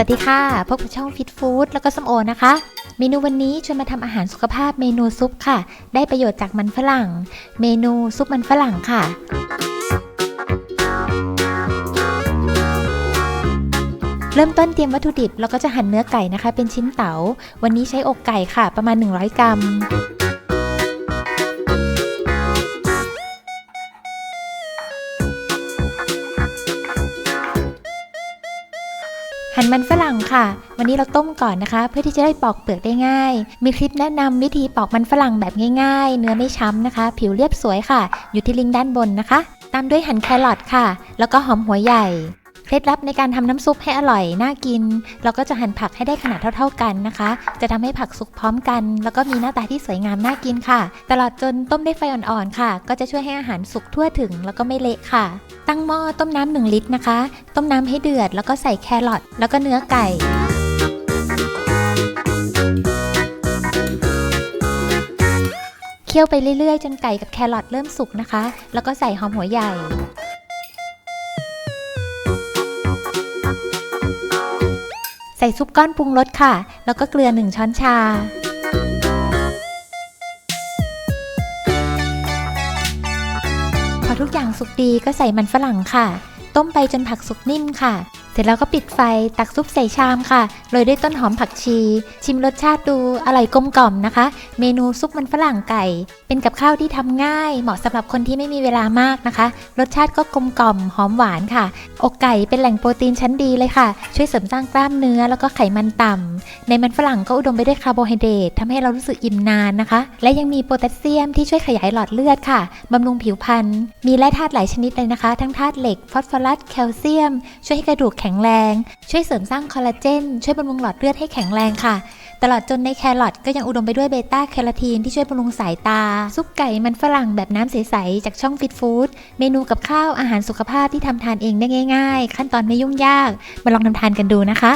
สวัสดีค่ะ พบกับช่องฟิตฟู้ดแล้วก็ส้มโอนะคะ เมนูวันนี้ชวนมาทำอาหารสุขภาพเมนูซุปค่ะ ได้ประโยชน์จากมันฝรั่ง เมนูซุปมันฝรั่งค่ะ เริ่มต้นเตรียมวัตถุดิบ แล้วก็จะหั่นเนื้อไก่นะคะ เป็นชิ้นเต๋า วันนี้ใช้อกไก่ค่ะ ประมาณ 100 กรัม หั่นมันฝรั่งค่ะ วันนี้เราต้มก่อนนะคะ เพื่อที่จะได้ปอกเปลือกได้ง่าย มีคลิปแนะนำวิธีปอกมันฝรั่งแบบง่าย ๆ เนื้อไม่ช้ำนะคะ ผิวเรียบสวยค่ะ อยู่ที่ลิงก์ด้านบนนะคะ ตามด้วยหั่นแครอทค่ะ แล้วก็หอมหัวใหญ่ เคล็ดลับในการทำน้ำซุปให้อร่อยน่ากิน เราก็จะหั่นผักให้ได้ขนาดเท่า ๆกันนะคะ จะทำให้ผักสุกพร้อมกัน แล้วก็มีหน้าตาที่สวยงามน่ากินค่ะ ตลอดจนต้มด้วยไฟอ่อนๆค่ะ ก็จะช่วยให้อาหารสุกทั่วถึงแล้วก็ไม่เละค่ะ ตั้งหม้อต้มน้ำหนึ่งลิตรนะคะ ต้มน้ำให้เดือด แล้วก็ใส่แครอทแล้วก็เนื้อไก่เคี่ยวไปเรื่อยๆ จนไก่กับแครอทเริ่มสุกนะคะ แล้วก็ใส่หอมหัวใหญ่ ใส่ซุปก้อนปรุงรสค่ะ แล้วก็เกลือ 1 ช้อนชา พอทุกอย่างสุกดีก็ใส่มันฝรั่งค่ะ ต้มไปจนผักสุกนิ่มค่ะ ร็จแล้วก็ปิดไฟตักซุปใส่ชามค่ะ โรยด้วยต้นหอมผักชี ชิมรสชาติดูอร่อยกลมกล่อมนะคะ เมนูซุปมันฝรั่งไก่ เป็นกับข้าวที่ทำง่าย เหมาะสำหรับคนที่ไม่มีเวลามากนะคะ รสชาติก็กลมกล่อมหอมหวานค่ะ อกไก่เป็นแหล่งโปรตีนชั้นดีเลยค่ะ ช่วยเสริมสร้างกล้ามเนื้อแล้วก็ไขมันต่ำในมันฝรั่งก็อุดมไปด้วยคาร์โบไฮเดรตทำให้เรารู้สึกอิ่มนานนะคะ และยังมีโพแทสเซียมที่ช่วยขยายหลอดเลือดค่ะบำรุงผิวพรรณมีแร่ธาตุหลายชนิดเลยนะคะ ทั้งธาตุเหล็กฟอสฟอรัสแคลเซียม ช่วยให้กระดูกแข็งแรง ช่วยเสริมสร้างคอลลาเจน ช่วยบำรุงหลอดเลือดให้แข็งแรงค่ะ ตลอดจนในแครอทก็ยังอุดมไปด้วยเบต้าแคโรทีนที่ช่วยบำรุงสายตา ซุปไก่มันฝรั่งแบบน้ำใส ๆ จากช่องฟิตฟู้ด เมนูกับข้าวอาหารสุขภาพที่ทำทานเองได้ง่าย ๆ ขั้นตอนไม่ยุ่งยาก มาลองทำทานกันดูนะคะ